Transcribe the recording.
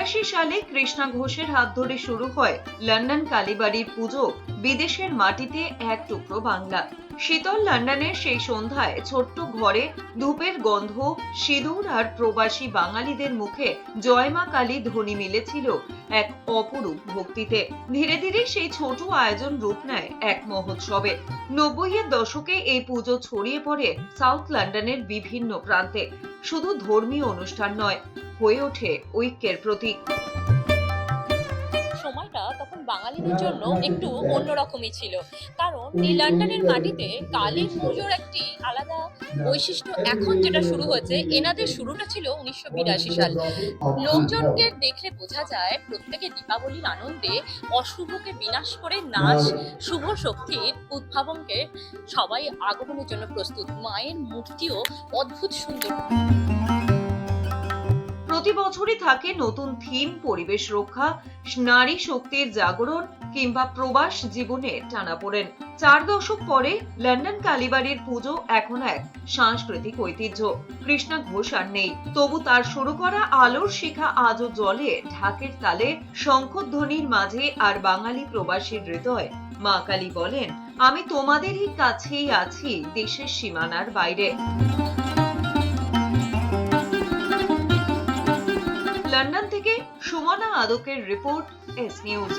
কৃষ্ণা ঘোষের হাত ধরে শুরু হয় লন্ডন কালীবাড়ির পুজো, বিদেশের মাটিতে এক টুকরো বাংলা। শীতল লন্ডনের সেই সন্ধ্যায় ছোট্ট ঘরে ধূপের গন্ধ, সিঁদুর আর প্রবাসী বাঙালিদের মুখে জয়মা কালী ধ্বনি মিলেছিল এক অপরূপ ভক্তিতে। ধীরে ধীরে সেই ছোট আয়োজন রূপ নেয় এক মহোৎসবে। নব্বইয়ের দশকে এই পুজো ছড়িয়ে পড়ে সাউথ লন্ডনের বিভিন্ন প্রান্তে। শুধু ধর্মীয় অনুষ্ঠান নয় হয়ে ওঠে ঐক্যের প্রতীক। সময়টা তখন বাঙালিদের জন্য একটু অন্যরকমই ছিল। কারণ এই লন্ডনের মাটিতে কালী পুজোর একটি আলাদা বৈশিষ্ট্য এখন যেটা শুরু হয়েছে, এনাদের শুরুটা ছিল উনিশশো বিরাশি সাল। লোকজনকে দেখলে বোঝা যায়, প্রত্যেকে দীপাবলির আনন্দে অশুভকে বিনাশ করে নাশ শুভ শক্তির উদ্ভাবনকে সবাই আগমনের জন্য প্রস্তুত। মায়ের মূর্তিও অদ্ভুত সুন্দর। প্রতি বছরই থাকে নতুন থিম পরিবেশ রক্ষা, নারী শক্তির জাগরণ কিংবা প্রবাস জীবনে টানাপোড়েন চার দশক পরে লন্ডন কালীবাড়ির পুজো এখন এক সাংস্কৃতিক ঐতিহ্য। কৃষ্ণা ঘোষ আর নেই। তবু তার শুরু করা আলোর শিখা আজও জলে ঢাকের তালে শঙ্খধ্বনির মাঝে আর বাঙালি প্রবাসীর হৃদয়। মা কালী বলেন, আমি তোমাদেরই কাছেই আছি দেশের সীমানার বাইরে। লন্ডন থেকে সুমনা আদকের রিপোর্ট এস নিউজ।